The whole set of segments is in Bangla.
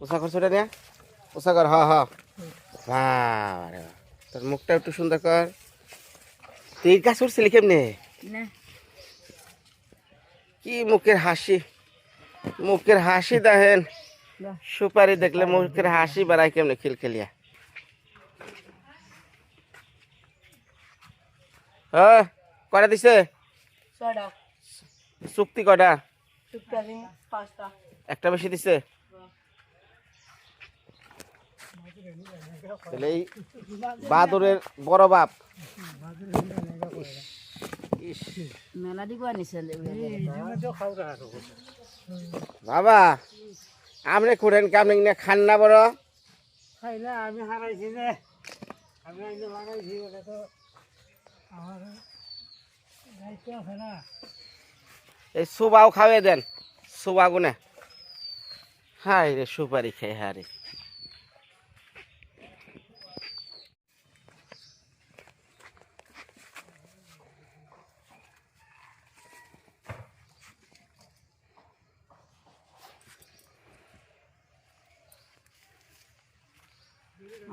কর ছোটা নিয়ে উষা কর হ হ। বাবারে তোর মুখটা একটু সুন্দর কর। তুই গাছ উঠছিলি কেমনে? কি মুখের হাসি? মুখের হাসি দেখেন। সুপারি দেখলে মুখের হাসি বাড়ায় কেমনে খিলখিলিয়া। হ্যাঁ কটা দিছে? চুক্তি কটা? পাঁচটা। একটা বেশি দিছে? তাহলে এই বাদুরের বড় বাপ। বাবা, আপনি খুঁড়েন কেমন কিনা খান না বড়? খাইলে আমি হারাইছি যে আমি লাগাইছি ওটা তো আমার দায়িত্ব আছে না এই সুবাও খাওয়াই দেন সুবা গুনে হাই রে সুপারি খাই হারে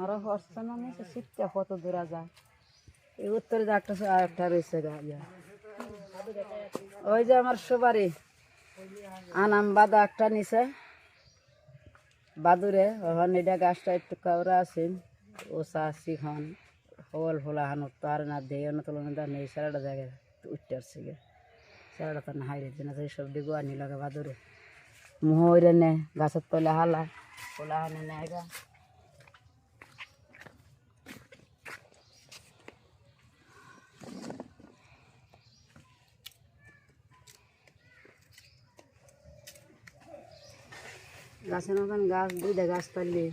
আরও হস্ত মানে শিখতে কত দূরা যায়? এই উত্তরে যে একটা আর একটা রয়েছে। ওই যে আমার সুপারি আনাম বাদা একটা নিছে। বাদুরে ওখানে এটা গাছটা একটু কাউরা আছেন। ও চাষি খান হল ফোলা হান, তো আর না দেয় না তুলনা দা নেই সারাটা জায়গায় উঠতে আসছে গে। সারাটা তো না হাইরে দিন আছে সব দিকে আনি লাগে বাদুরে। মুহ নে, গাছের তলে হালা ফোলা হানে নেয় গাছের মতন গাছ, দুইটা গাছ পারলে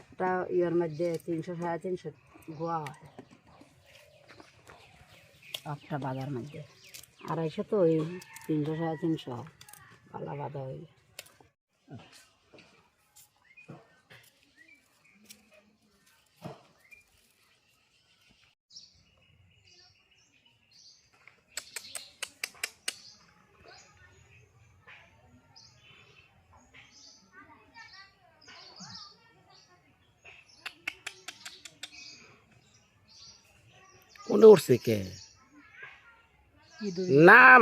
একটা ইয়ের মধ্যে তিনশো সাড়ে তিনশো গোয়া হয়। একটা বাজার মধ্যে। আড়াইশো তো ওই তিনশো সাড়ে তিনশো, পালা বাঁধা হইলে উঠছে কে? নাম!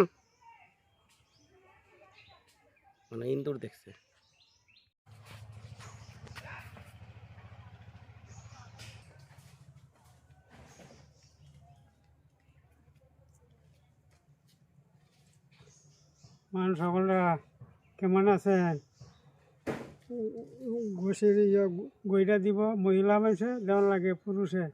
মানে ইন্দুর দেখছে। মানুষ সকলরা কেমন আছেন? ঘুষির ইয়ে গইটা দিব মহিলা মানুষে দেওয়ার লাগে পুরুষে।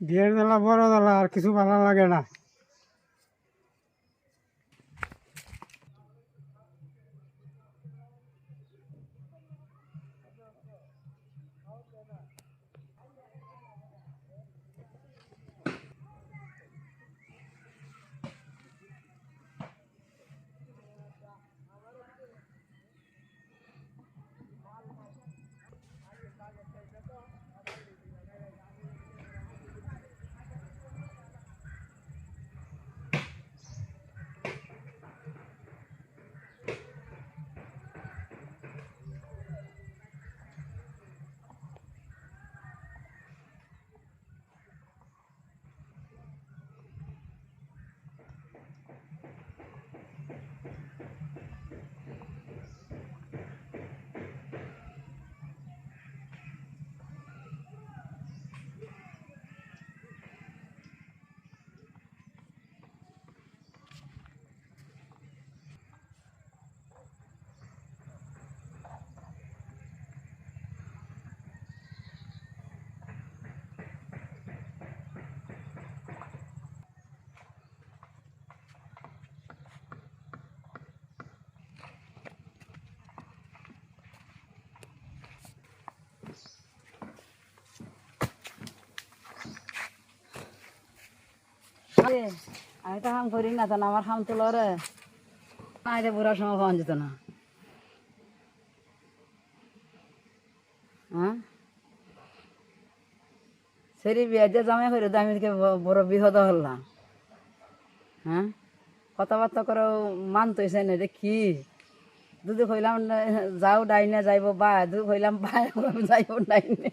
বিয়ের জ্বালা বড় জ্বালা আর কিছু ভালো লাগে না আমি করি না তো না, আমার হাম রে। এটা বুড়ার সময় যেত না। হ্যাঁ? সেরি করে আমি বড় বিহদ হলাম। হ্যাঁ? কথাবার্তা করে মানতেছে না কি? দুধ কইলাম না, যাও ডাইনে যাইব বা দুধ কইলাম বা যাইব ডাইনে।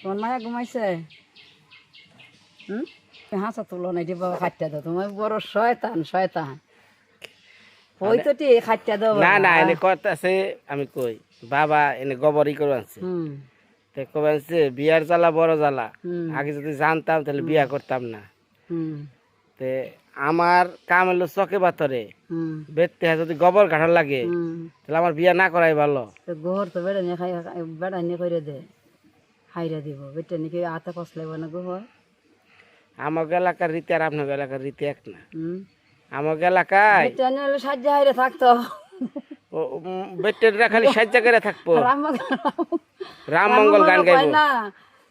তোমার মায়া ঘুমাইছে? হুম? হাসা তুলো যে বাবা খাট্টা দাও। তোমার বড় শয়তান শয়তান। ওই তো টি খাট্টা দাও না না এনে আমি কই। বাবা এনে গোবরই করে আনছে। তে কবে আনছে? বিয়ার জ্বালা বড় জ্বালা। আগে যদি জানতাম তাহলে বিয়া করতাম না। তে আমার কাম হলো চকে বাতরে হুম। বেতে যদি গোবর ঘাটার লাগে তাহলে আমার বিয়া না করাই ভালো। তো গোহর তো বেড়া নিয়ে খাই বেড়া নিয়ে করে দে। হাইরা দিব। বেটা নিয়ে আতা কসলাইব না গোহর আমার এলাকার রীতি আর আপনার এলাকার রীতি এক না। আমার এলাকায় সাহায্য হাইরে থাকতো। বেটেরা খালি সাহায্য করে থাকব। রাম রাম মঙ্গল গান গাইব। না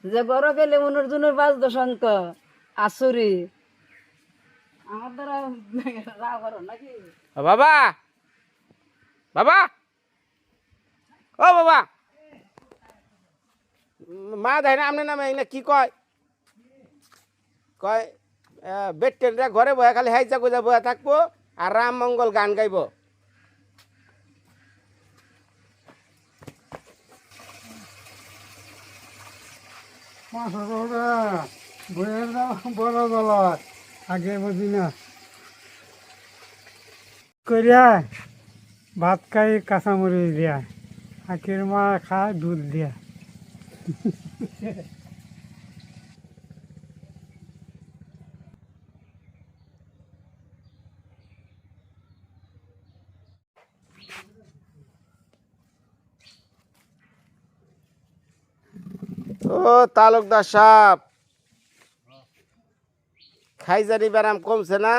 যে গর গেলে মনুর জুনুর বাজ দশঙ্ক আসুরি। আমার দ্বারা রাগ করো নাকি? বাবা! বাবা! ও বাবা! মা দেয় না আপনার নামে এগুলা কি কয়? কয় বেটেরা ঘরে বয়া, খালি হাইজা গুজা বয়া থাকব আর রাম মঙ্গল গান গাইব। বইয়ের দাম বড় গলার আগে বুঝি না। করিয়া ভাত খাই, কাঁচামরিচ দিয়া, আখির মা খায় দুধ দিয়া। ও তালুকদার সাপ খাইজারি ব্যারাম কমছে না?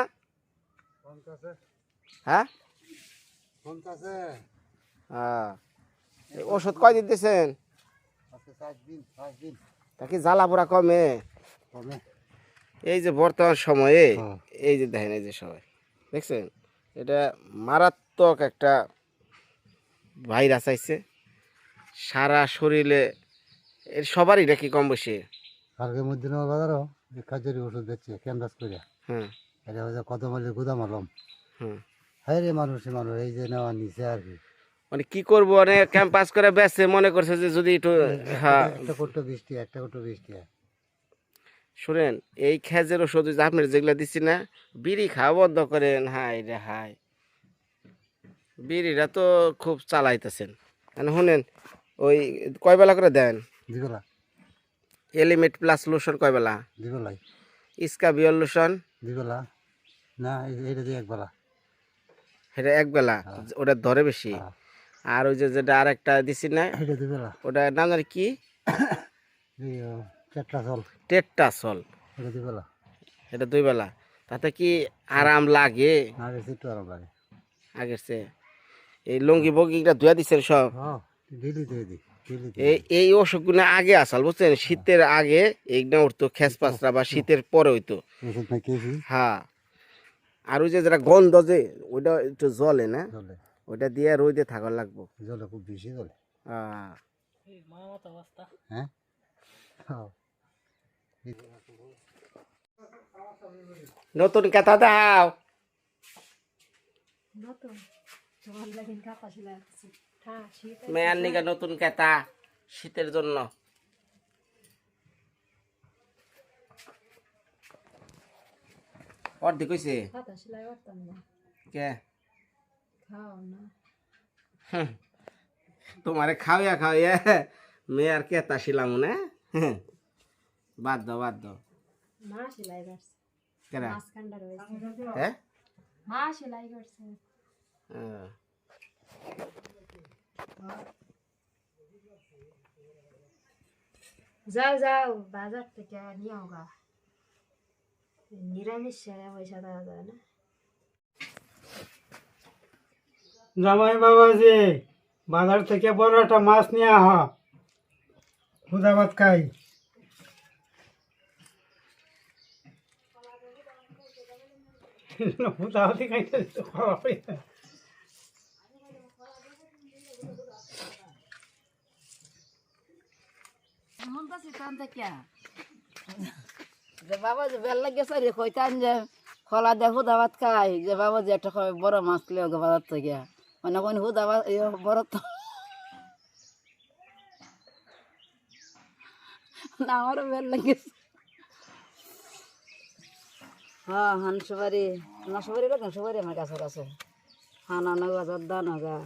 হ্যাঁ? হ্যাঁ। ওষুধ কয়দিন দিয়েছেন তা কি জ্বালা পোড়া কমে? এই যে বর্তমান সময়ে এই যে দেখেন এই যে সবাই। দেখছেন? এটা মারাত্মক একটা ভাইরাস আইছে। সারা শরীরে এর সবারই নাকি কম বেশি? কালকে মধ্যে বাজারও যে কাজের ওষুধ দিচ্ছে ক্যানভাস করে হ্যাঁ এটা হচ্ছে কত মালির গুদাম আলম হুম। হ্যাঁ রে মানুষ মানুষ এই যে নেওয়া নিচে আর কি। মানে কি করব মানে ক্যাম্পাস করে বেসে মনে করছে যে যদি একটু হ্যাঁ। একটা কোটো বৃষ্টি একটা কোটো বৃষ্টি। শুনেন এই খেজের ওষুধ যে আপনার যেগুলো দিচ্ছি না বিড়ি খাওয়া বন্ধ করেন হাই রে হাই বিড়িটা তো খুব চালাইতেছেন। মানে শুনেন ওই কয় বেলা করে দেন? দিবেলা এলিমেট প্লাস লোশন কয় বেলা? দিবেলাই ইস্কা বিয়ল লোশন দিবেলা না এইটা দিয়ে একবেলা সেটা এক বেলা? ওটা ধরে বেশি? হ্যাঁ। আর ওই যে যেটা আর একটা দিছি না এইটা দিবেলা ওটা নাম জানি কি? চল টেট্টাসল এটা দিবেলা এটা দুই বেলা। তাতে কি আরাম লাগে? রে একটু আরাম লাগে। আগের চেয়ে। এই লঙ্গি বগিটা ধুয়া দিচ্ছেন সব? হ্যাঁ ডেলি দিই এই এই অসুখগুলো আগে আসাল বুঝছেন? শীতের আগে এইগুলো উঠতো খেস পাঁচরা বা শীতের পরে হইতো। হ্যাঁ। আর ওই যে যেটা গন্ধ যে ওইটা একটু জলে না? ওইটা দিয়ে রোদে থাকার লাগবো। জলে খুব বেশি জলে হ্যাঁ। হ্যাঁ। নতুন কথা দাও। মেয়ার নিকা নতুন কেতা শীতের জন্য। অর্ধেক হয়েছে কে। তোমারে খাওয়া খাওয়া মেয়ার কেতা শিলাম না। বাদ দাও বাদ দাও। মা সেলাই করছে হ্যাঁ? মা সেলাই করছে। আহ। যাও যাও বাজার থেকে নিয়ে গা নিরামিষ সেরা পয়সা দেওয়া যায় না জামাই বাবাজি বাজার থেকে বড় একটা মাছ নিয়ে আহ খুদাবাদ খাই খুদাবাদি খাইতে খাওয়া হয়ে যায়। যে বাবা যে বেল লাগিয়েছে রে কইতাম যে, খোলা দে হুদা ভাত খাই। যে বাবা যে একটা বড় মাছ কিলে ওকে বাজার থেকে। মানে কোন না, আমারও বেল হ্যাঁ হানসুবারি নসবারি লোক সুবারি আমার কাছে আছে। হানা নগা জর্দা নগা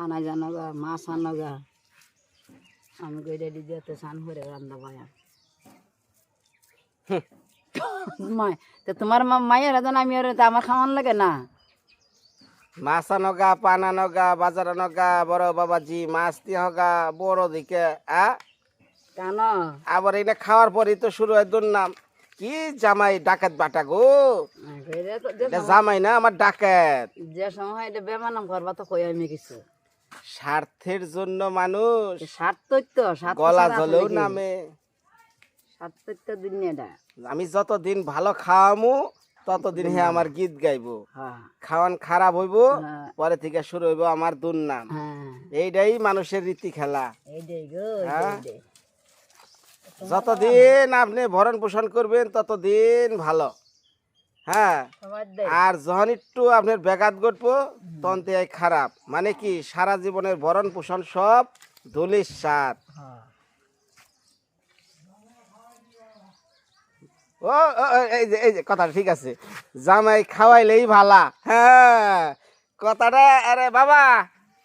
আনা জানগা মাছ আনগা। আমি কই রেডি দিতে সান করে রান্না বায়া। মায় তো তোমার মায়ের রাজন আমি আর তা আমার খাওয়ান লাগে না? মাছ নগা পানা নগা বাজার নগা বড় বাবাজি মাছ দিয়ে হগা বড় দিকে আ? কেন? আবার এটা খাওয়ার পরেই তো শুরু হয় দুর্নাম। কি জামাই ডাকাত বাটা গো? জামাই না আমার ডাকাত। যে সময় এটা বেমানাম করবা তো কই আমি কিছু? স্বার্থের জন্য মানুষ স্বার্থই তো গলা জলেও নামে। স্বার্থই তো দুনিয়াটা আমি যতদিন ভালো খাওয়ামু ততদিন হে আমার গীত গাইবো। হ্যাঁ। খাওয়ান খারাপ হইব হ্যাঁ। পরে থেকে শুরু হইব আমার দুর্নাম। হ্যাঁ। এইটাই মানুষের রীতি খেলা যতদিন আপনি ভরণ পোষণ করবেন ততদিন ভালো। হ্যাঁ। আর যখন একটু আপনার ব্যাঘাত ঘটবো তখন তো খারাপ। মানে কি সারা জীবনের ভরণ পোষণ সব ধুলির সাত হ্যাঁ। ও এই যে এই যে কথা ঠিক আছে। জামাই খাওয়াইলেই ভালা। হ্যাঁ। কথাটা আরে বাবা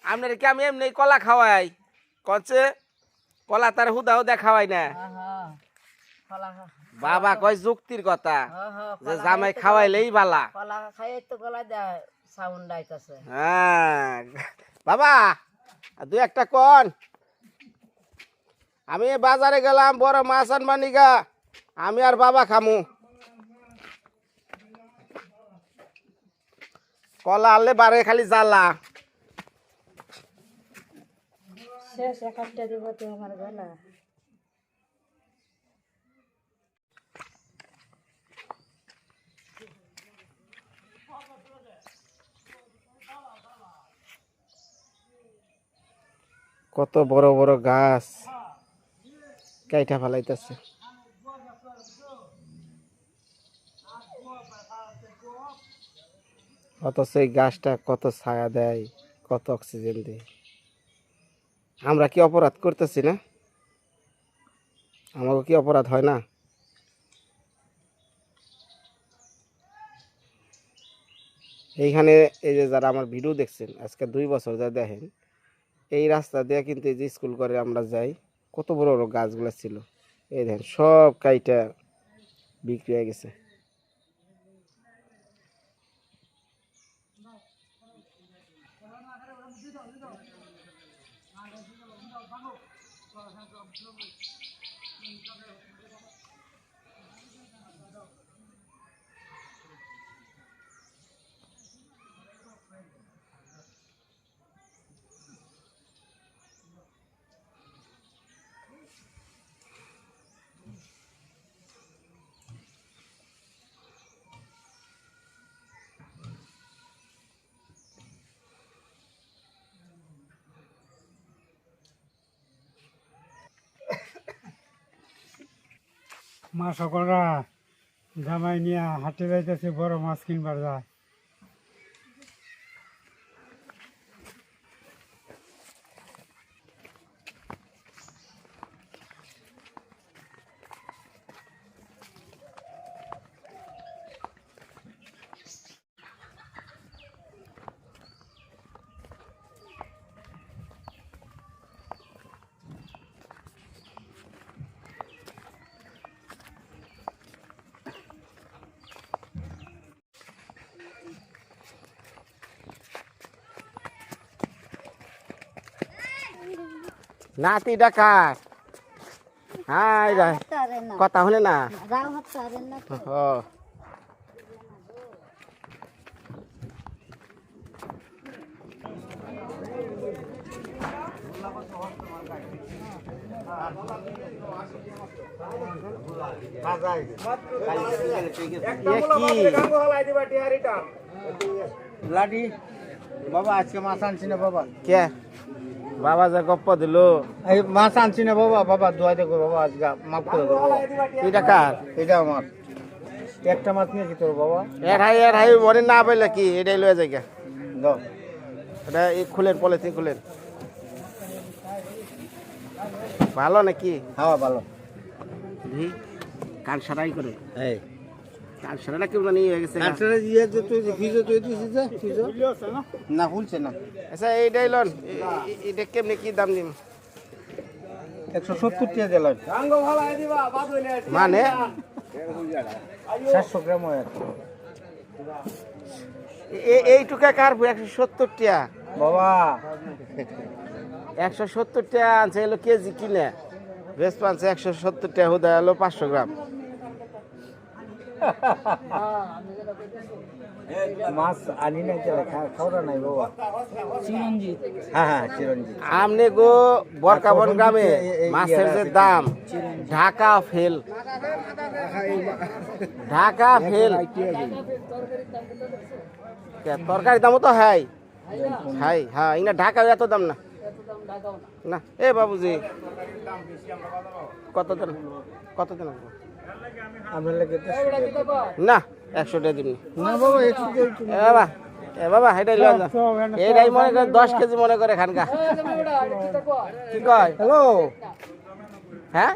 আপনার কি আমি এমনি কলা খাওয়াই? কচ্ছে কলা তার হুদা হুদা খাওয়াই না। হ্যাঁ হ্যাঁ। বাবা কয় যুক্তির কথা হ্যাঁ হ্যাঁ যে জামাই খাওয়াইলেই ভালা কলা খাই তো গলা দেয় সাউন্ড আইতাছে। হ্যাঁ বাবা দুই একটা কন। আমি বাজারে গেলাম বড় মাছ আনবানি গা আমি আর বাবা খামু। কলা আনলে বারে খালি জ্বালা। শেষ এক একটা দিব তো আমার গলা। কত বড় বড় গাছ কাইটা ফেলাইতেছে। অথচ এই গাছটা কত ছায়া দেয়, কত অক্সিজেন দেয়। আমরা কি অপরাধ করতেছি না? আমাকে কি অপরাধ হয় না? এইখানে এই যে যারা আমার ভিডিও দেখছেন, আজকে দুই বছর যা দেখেন এই রাস্তা দিয়ে কিন্তু এই যে স্কুল করে আমরা যাই, কত বড় বড় গাছগুলো ছিল। এই দেখেন, সব কাইটা বিক্রি হয়ে গেছে। মা সকলরা জামাই নিয়ে হাটে যাইতেছে বড় মাছ কিনবার যায়। নাতি ডাকাত। হাই রে কথা হলে না। বাবা আজকে মাছ আনছি না বাবা। কে? বাবা যা গপ্প দিল। এই মাছ আনছি না বাবা বাবা দোয়া দেখো বাবা আজকে মাফ করে দেবো। এটা কার? এটা আমার। একটা মাছ নিয়েছি তোর বাবা? এর হাই এর হাই মনে না পাইলে কি? এটাই লয়ে যায় গা। দাও এটা এই খুলেন পলিথিন খুলেন। ভালো নাকি? হ্যাঁ ভালো। কান সারাই করে। এই। কান সারা না নিয়ে হয়ে গেছে দিয়ে যে তুই ফিজো তুই দিছিস যে ফিজো না? খুলছে না। আচ্ছা এইটাই লন। এটা কেমনি কি দাম দিম? একশো সত্তর টাকা দিলাম মানে? সাতশো গ্রাম হয় এইটুকা কার একশো সত্তর টাকা। বাবা। একশো সত্তর টাকা আনছে এলো কেজি কিনে। বেশ পানছে একশো সত্তর টাকা হুদা এলো পাঁচশো গ্রাম। মাছ আনি নাই খাওয়া নাই বাবা। চিরঞ্জিত। হ্যাঁ হ্যাঁ চিরঞ্জিত। আমনে গো বরকাবন গ্রামে মাছের যে দাম ঢাকা ফেল। ঢাকা ফেল। তরকারি দামও তো হাই। হাই হ্যাঁ ইনা ঢাকা এত দাম না। না এ বাবুজি কত দেন কত দেন না একশো টাকা দিবনি বাবা এ বাবা এ বাবা এটাই মনে করে দশ কেজি মনে করে খানকা কি কয়? হ্যালো? হ্যাঁ?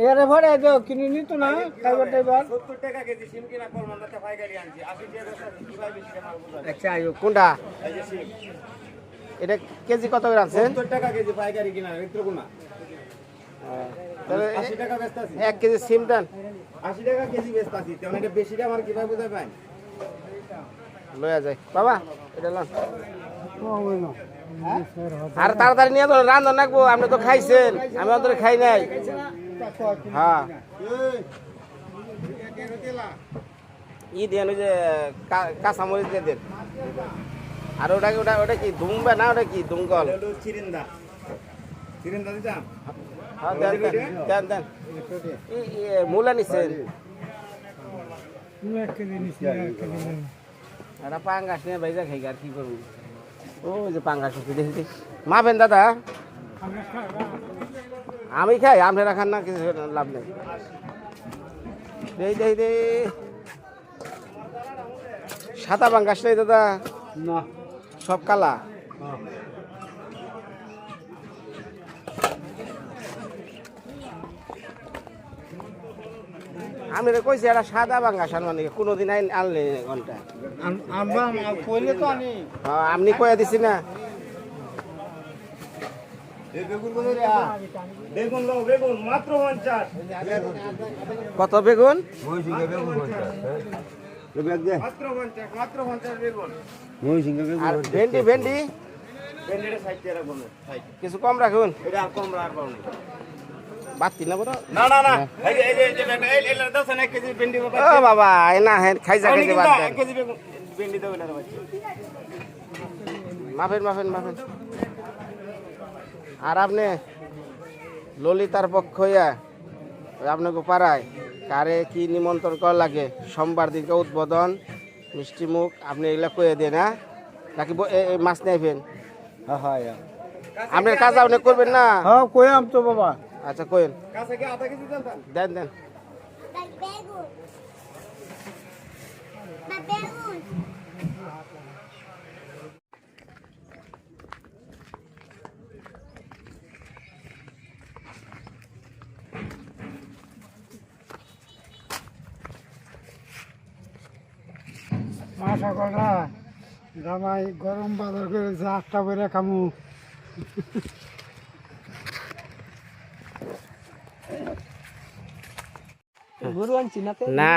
এবারে ভরে তো কিনে নিত না খাইবার টাইবার। আচ্ছা আয়ো কোনটা? এটা কেজি কত করে আনছেন? এক কেজি সিম দেন লয়া যায়। বাবা এটা লন। আর তাড়াতাড়ি নিয়ে তো রান্ধন রাখব। আপনি তো খাইছেন। আমি অন্তরে খাই নাই। হ্যাঁ। ই দেন ওই যে কা- কাঁচামরিচ দিয়ে দেন। আর ওটা ওটা ওটা কি দুমবে না ওটা কি দুমকল? চিরিন্দা। দেন দেন দেন দেন ই- ই, মূলা নিছেন। একটা পাঙ্গাস নিয়ে বাইজা খাই আর কি করব? ও যে পাঙ্গাস হচ্ছে দেখি দাদা? আমি খাই আপনারা খান না কিছু লাভ নেই। দেই দেই দে সাদা পাঙ্গাস নেই দাদা? না। সব কালা? আমি রে কইছি একটা সাদা বাঙ্গাস আনবা নাকি? কোনোদিন আইন আনলে ঘণ্টা? আমরা কইলে তো আনি। হ্যাঁ, আপনি কয়ে দিছি না। বেগুন লো বেগুন মাত্র পঞ্চাশ। কত বেগুন? মাত্র পঞ্চাশ মাত্র পঞ্চাশ বেগুন। আর ভেন্ডি ভেন্ডি? কিছু কম রাখুন। এটা কম রাখব বাতি না না না বাবা। ও না হ্যাঁ বাদ বাচ্চা মাফেন মাফেন মাফেন আর আপনি ললিতার পক্ষ হইয়া আপনাকে পাড়ায় কারে কি নিমন্ত্রণ করা লাগে? সোমবার দিনকে উদ্বোধন মিষ্টি মুখ আপনি এগুলা কয়ে দেন হ্যাঁ? নাকি মাছ নেবেন হ্যাঁ হ্যাঁ। আপনার কাজ আপনি করবেন না? হ্যাঁ কইয়াম তো বাবা। আচ্ছা কোয়েন কাছে কি আধা কেজি দেন। দেন আশা করা জামাই গরম বাজার করে যা আটটা করে খামু গরু আনছি না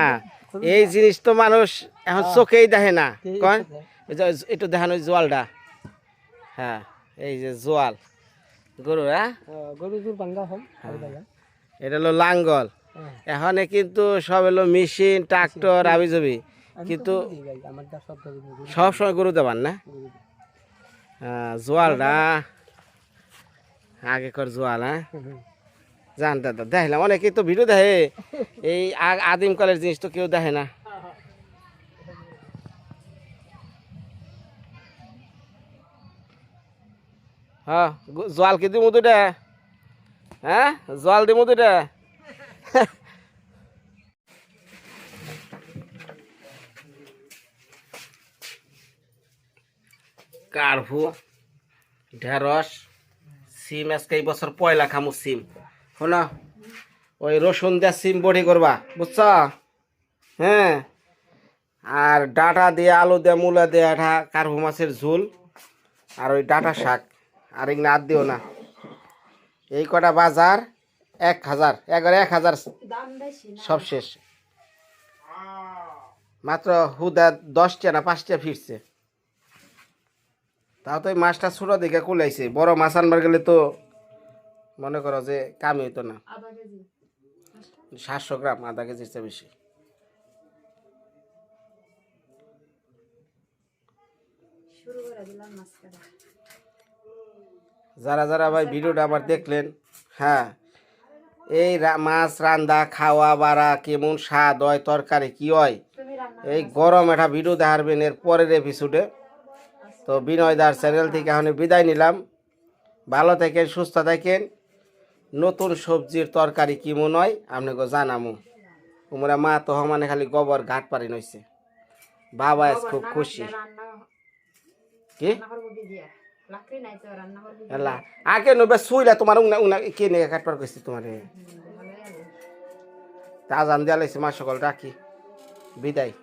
এই জিনিস তো মানুষ এখন চোখেই দেখে না। যে একটু দেখানো জোয়ালটা। হ্যাঁ এই যে জোয়াল। গরু হ্যাঁ? হম এটা হলো লাঙ্গল। এখানে কিন্তু সব হলো মেশিন ট্রাক্টর আবি আবিজবি। কিন্তু সব সময় গরু দেবান না? হ্যাঁ জোয়ালটা। আগে কর জোয়াল হ্যাঁ? জান দাদা দেখলাম অনেকেই তো ভিডিও দেখে। এই আদিমকালের জিনিস তো কেউ দেখে না। হ্যাঁ জল কি দিমু দুটা হ্যাঁ জল দিমু দুটা কার্ভু, ঢেঁড়স, সিম, আজকে এই বছর পয়লা খামু সিম। শোন, ওই রসুন দিয়ে সিম বড়ি করবা, বুঝছ? হ্যাঁ? আর ডাটা দিয়ে, আলু দিয়ে, মূলা দিয়ে, এটা কার্ভু মাছের ঝোল, আর ওই ডাটা শাক, আর এগুলো আর দিও না। এই কটা বাজার এক হাজার এগারো এক হাজার সব শেষ। মাত্র হুদা দশটা না পাঁচটা ফিরছে। তাও তো এই মাছটা ছোটো দিকে কুলাইছে, বড় মাছ আনবার গেলে তো মনে করো যে কামই হইতো না। সাতশো গ্রাম আধা কেজির চেয়ে বেশি। যারা যারা ভাই ভিডিওটা আবার দেখলেন হ্যাঁ এই মাছ রান্দা খাওয়া বাড়া কেমন স্বাদ হয় তরকারি কি হয় এই গরম একটা ভিডিও দেখাবেন এর পরের এপিসোডে তো বিনয় দার চ্যানেল থেকে এখন বিদায় নিলাম। ভালো থাকেন সুস্থ থাকেন। নতুন সবজির তরকারি কেমন হয়? আপনাকে জানামু। তোমরা মা তো মানে খালি গোবর ঘাট পারি নইছে। বাবা আজ খুব খুশি। কি? আগে নবে শুইলা তোমার উনা উনা কে নিয়ে কাটবার কইছি তোমার? তা জান দিয়া লাইছে, মা সকল রাখি। বিদায়।